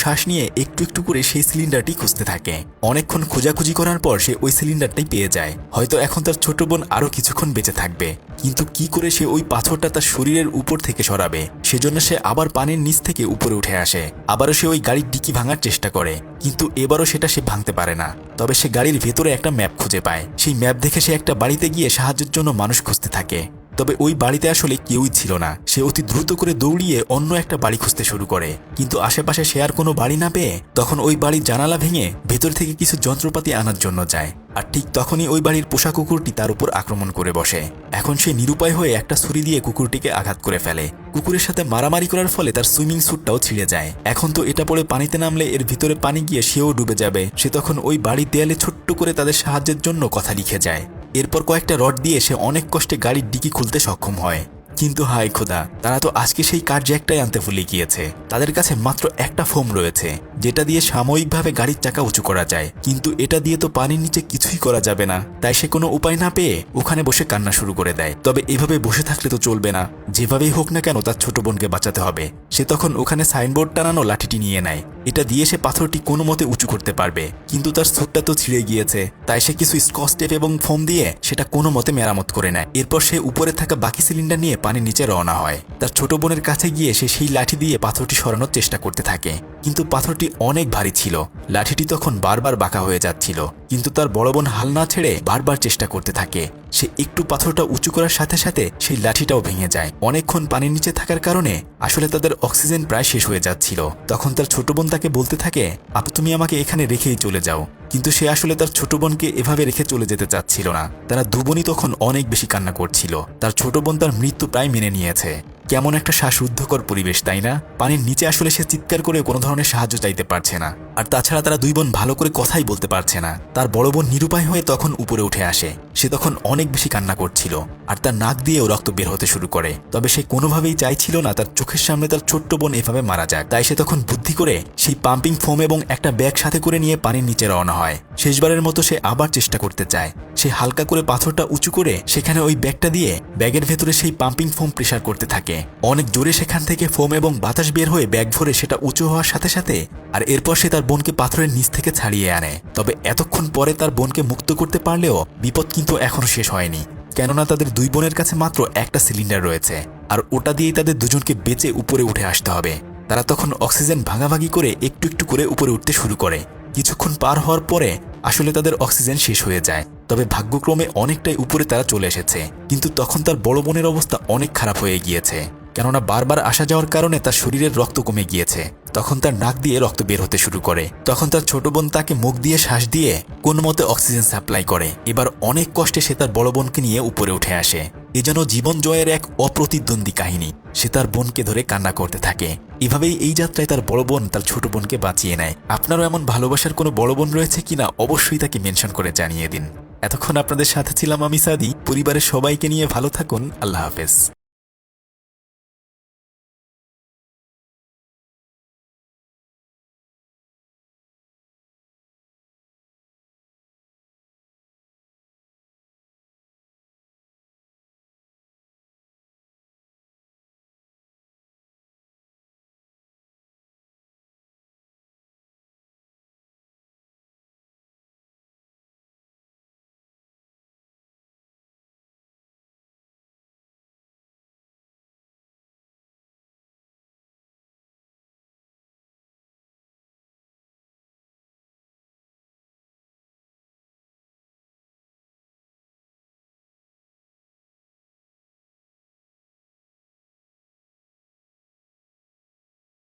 শ্বাস নিয়ে একটু একটু করে সেই সিলিন্ডারটি খুঁজতে থাকে। অনেকক্ষণ খোঁজাখুঁজি করার পর সে ওই সিলিন্ডারটাই পেয়ে যায়। হয়তো এখন তার ছোট বোন আরও কিছুক্ষণ বেঁচে থাকবে। কিন্তু কি করে সে ওই পাথরটা তার শরীরের উপর থেকে সরাবে? সেজন্য সে আবার পানির নিচ থেকে উপরে উঠে আসে। আবারও সে ওই গাড়ির ডিকি ভাঙার চেষ্টা করে। কিন্তু এবারও সেটা সে ভাঙতে পারে না। তবে সে গাড়ির ভেতরে একটা ম্যাপ খুঁজে পায়। সেই ম্যাপ দেখে সে একটা বাড়িতে গিয়ে সাহায্যের জন্য মানুষ খুঁজতে থাকে। তবে ওই বাড়িতে আসলে কেউই ছিল না। সে অতি দ্রুত করে দৌড়িয়ে অন্য একটা বাড়ি খুঁজতে শুরু করে। কিন্তু আশেপাশে সে আর কোনো বাড়ি না পেয়ে তখন ওই বাড়ির জানালা ভেঙে ভেতর থেকে কিছু যন্ত্রপাতি আনার জন্য যায়। আর ঠিক তখনই ওই বাড়ির পোষা কুকুরটি তার উপর আক্রমণ করে বসে। এখন সে নিরুপায় হয়ে একটা ছুরি দিয়ে কুকুরটিকে আঘাত করে ফেলে। কুকুরের সাথে মারামারি করার ফলে তার সুইমিং স্যুটটাও ছিঁড়ে যায়। এখন তো এটা পড়ে পানিতে নামলে এর ভিতরে পানি গিয়ে সেও ডুবে যাবে। সে তখন ওই বাড়ির দেয়ালে ছোট্ট করে তাদের সাহায্যের জন্য কথা লিখে যায়। এরপর কয়েকটা রড দিয়ে সে অনেক কষ্টে গাড়ির ডিকি খুলতে সক্ষম হয়। কিন্তু হাই খোদা, তারা তো আজকে সেই কার জ্যাকটাই আনতে ভুলে গিয়েছে। তাদের কাছে মাত্র একটা ফোম রয়েছে, যেটা দিয়ে সাময়িকভাবে গাড়ির চাকা উঁচু করা যায়। কিন্তু এটা দিয়ে তো পানির নিচে কিছুই করা যাবে না। তাই সে কোনো উপায় না পেয়ে ওখানে বসে কান্না শুরু করে দেয়। তবে এভাবে বসে থাকলে তো চলবে না। যেভাবেই হোক না কেন তার ছোট বোনকে বাঁচাতে হবে। সে তখন ওখানে সাইনবোর্ড টানানো লাঠিটি নিয়ে নেয়। এটা দিয়ে সে পাথরটি কোনো মতে উঁচু করতে পারবে, কিন্তু তার স্যুটটা তো ছিঁড়ে গিয়েছে, তাই সে কিছু স্কচ টেপ এবং ফোম দিয়ে সেটা কোনো মতে মেরামত করে নেয়। এরপর সে উপরে থাকা বাকি সিলিন্ডার নিয়ে পানির নিচে রওনা হয়। তার ছোট বোনের কাছে গিয়ে সে সেই লাঠি দিয়ে পাথরটি সরানোর চেষ্টা করতে থাকে, কিন্তু পাথরটি অনেক ভারী ছিল। লাঠিটি তখন বারবার বাঁকা হয়ে যাচ্ছিল। কিন্তু তার বড় বোন হাল না ছেড়ে বারবার চেষ্টা করতে থাকে। সে একটু পাথরটা উঁচু করার সাথে সাথে সেই লাঠিটাও ভেঙে যায়। অনেকক্ষণ পানির নিচে থাকার কারণে আসলে তাদের অক্সিজেন প্রায় শেষ হয়ে যাচ্ছিল। তখন তার ছোট বোন তাকে বলতে থাকে, আপু, তুমি আমাকে এখানে রেখেই চলে যাও। কিন্তু সে আসলে তার ছোট বোনকে এভাবে রেখে চলে যেতে চাচ্ছিল না। তারা দুবনই তখন অনেক বেশি কান্না করছিল। তার ছোট বোন তার মৃত্যু প্রায় মেনে নিয়েছে। কেমন একটা শ্বাসরুদ্ধকর পরিবেশ, তাই না? পানির নিচে আসলে সে চিৎকার করে কোনো ধরনের সাহায্য চাইতে পারছে না। আর তাছাড়া তারা দুই বোন ভালো করে কথাই বলতে পারছে না। তার বড় বোন নিরুপায় হয়ে তখন উপরে উঠে আসে। সে তখন অনেক বেশি কান্না করছিল আর তার নাক দিয়েও রক্ত বের হতে শুরু করে। তবে সে কোনোভাবেই চাইছিল না তার চোখের সামনে তার ছোট্ট বোন এভাবে মারা যাক। তাই সে তখন বুদ্ধি করে সেই পাম্পিং ফোম এবং একটা ব্যাগ সাথে করে নিয়ে পানির নিচে রওনা হয়। শেষবারের মতো সে আবার চেষ্টা করতে চায়। সে হালকা করে পাথরটা উঁচু করে সেখানে ওই ব্যাগটা দিয়ে ব্যাগের ভেতরে সেই পাম্পিং ফোম প্রেশার করতে থাকে। অনেক জোরে সেখান থেকে ফোম এবং বাতাস বের হয়ে ব্যাগ ভরে সেটা উঁচু হওয়ার সাথে সাথে আর এরপর সে তার বোনকে পাথরের নিচ থেকে ছাড়িয়ে আনে। তবে এতক্ষণ পরে তার বোনকে মুক্ত করতে পারলেও বিপদ কিন্তু এখনও শেষ হয়নি। কেননা তাদের দুই বোনের কাছে মাত্র একটা সিলিন্ডার রয়েছে আর ওটা দিয়েই তাদের দুজনকে বেঁচে উপরে উঠে আসতে হবে। তারা তখন অক্সিজেন ভাগাভাগি করে একটু একটু করে উপরে উঠতে শুরু করে। কিছুক্ষণ পার হওয়ার পরে আসলে তাদের অক্সিজেন শেষ হয়ে যায়। তবে ভাগ্যক্রমে অনেকটাই উপরে তারা চলে এসেছে। কিন্তু তখন তার বড় বোনের অবস্থা অনেক খারাপ হয়ে গিয়েছে। কেননা বারবার আসা যাওয়ার কারণে তার শরীরের রক্ত কমে গিয়েছে। তখন তার নাক দিয়ে রক্ত বের হতে শুরু করে। তখন তার ছোট বোন তাকে মুখ দিয়ে শ্বাস দিয়ে কোনো মতে অক্সিজেন সাপ্লাই করে। এবার অনেক কষ্টে সে তার বড় বোনকে নিয়ে উপরে উঠে আসে। এ যেন জীবন জয়ের এক অপ্রতিদ্বন্দ্বী কাহিনী। সে তার বোনকে ধরে কান্না করতে থাকে। এভাবেই এই যাত্রায় তার বড় বোন তার ছোট বোনকে বাঁচিয়ে নেয়। আপনারও এমন ভালোবাসার কোনো বড় বোন রয়েছে কিনা অবশ্যই তাকে মেনশন করে জানিয়ে দিন। এতক্ষণ আপনাদের সাথে ছিলাম আমি সাদি। পরিবারের সবাইকে নিয়ে ভালো থাকুন। আল্লাহ হাফেজ।